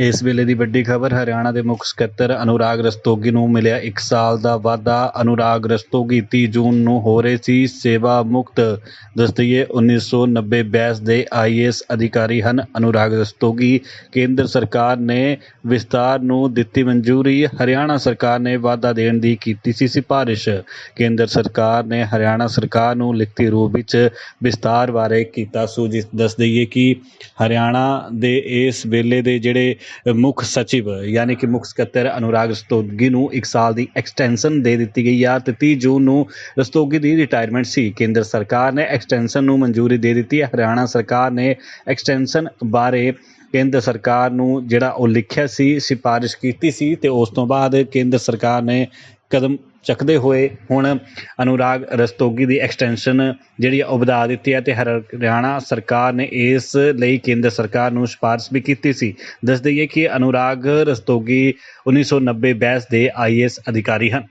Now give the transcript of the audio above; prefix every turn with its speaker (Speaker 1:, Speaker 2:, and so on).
Speaker 1: ਇਸ ਵੇਲੇ ਦੀ ਵੱਡੀ ਖਬਰ, ਹਰਿਆਣਾ ਦੇ ਮੁੱਖ ਸਕੱਤਰ ਅਨੁਰਾਗ ਰਸਤੋਗੀ ਨੂੰ ਮਿਲਿਆ ਇੱਕ ਸਾਲ ਦਾ ਵਾਅਦਾ ਅਨੁਰਾਗ ਰਸਤੋਗੀ 30 ਜੂਨ ਨੂੰ ਹੋ ਰਹੇ ਸੀ ਸੇਵਾ ਮੁਕਤ। ਦਸਤਈਏ 1990 ਬੈਚ ਦੇ ਆਈਏਐਸ ਅਧਿਕਾਰੀ ਹਨ। ਅਨੁਰਾਗ ਰਸਤੋਗੀ ਕੇਂਦਰ ਸਰਕਾਰ ਨੇ ਵਿਸਤਾਰ ਨੂੰ ਦਿੱਤੀ ਮਨਜ਼ੂਰੀ। ਹਰਿਆਣਾ ਸਰਕਾਰ ਨੇ ਵਾਅਦਾ ਦੇਣ ਦੀ ਕੀਤੀ ਸੀ ਸਿਫਾਰਿਸ਼। ਕੇਂਦਰ ਸਰਕਾਰ ਨੇ ਹਰਿਆਣਾ ਸਰਕਾਰ ਨੂੰ ਲਿਖਤੀ ਰੂਪ ਵਿੱਚ ਵਿਸਤਾਰ ਬਾਰੇ ਕੀਤਾ ਸੂਚਿਤ। ਦੱਸ ਦਈਏ ਕਿ ਹਰਿਆਣਾ ਦੇ ਇਸ ਵੇਲੇ ਦੇ ਜਿਹੜੇ ਮੁੱਖ ਸਚਿਵ, ਯਾਨੀ ਕਿ ਮੁੱਖ ਸਕੱਤਰ ਅਨੁਰਾਗ ਰਸਤੋਗੀ ਨੂੰ 1 ਸਾਲ ਦੀ ਐਕਸਟੈਂਸ਼ਨ ਦੇ ਦਿੱਤੀ ਗਈ ਆ ਤੇ 30 ਜੂਨ ਨੂੰ ਰਸਤੋਗੀ ਦੀ ਰਿਟਾਇਰਮੈਂਟ ਸੀ। ਕੇਂਦਰ ਸਰਕਾਰ ਨੇ ਐਕਸਟੈਂਸ਼ਨ ਨੂੰ ਮਨਜ਼ੂਰੀ ਦੇ ਦਿੱਤੀ ਹੈ। ਹਰਿਆਣਾ ਸਰਕਾਰ ਨੇ ਐਕਸਟੈਂਸ਼ਨ ਬਾਰੇ ਕੇਂਦਰ ਸਰਕਾਰ ਨੂੰ ਜਿਹੜਾ ਉਹ ਲਿਖਿਆ ਸੀ, ਸਿਫਾਰਿਸ਼ ਕੀਤੀ ਸੀ ਤੇ ਉਸ ਤੋਂ ਬਾਅਦ ਕੇਂਦਰ ਸਰਕਾਰ ਨੇ ਕਦਮ ਚੱਕਦੇ ਹੋਏ ਹੁਣ ਅਨੁਰਾਗ ਰਸਤੋਗੀ ਦੀ ਐਕਸਟੈਂਸ਼ਨ ਜਿਹੜੀ ਆ ਉਹ ਵਧਾ ਦਿੱਤੀ ਹੈ ਤੇ ਹਰਿਆਣਾ ਸਰਕਾਰ ਨੇ ਇਸ ਲਈ ਕੇਂਦਰ ਸਰਕਾਰ ਨੂੰ ਸਿਫਾਰਿਸ਼ ਵੀ ਕੀਤੀ ਸੀ। ਦੱਸ ਦਈਏ ਕਿ ਅਨੁਰਾਗ ਰਸਤੋਗੀ 1990 ਬੈਚ ਦੇ ਆਈਏਐਸ ਅਧਿਕਾਰੀ ਹਨ।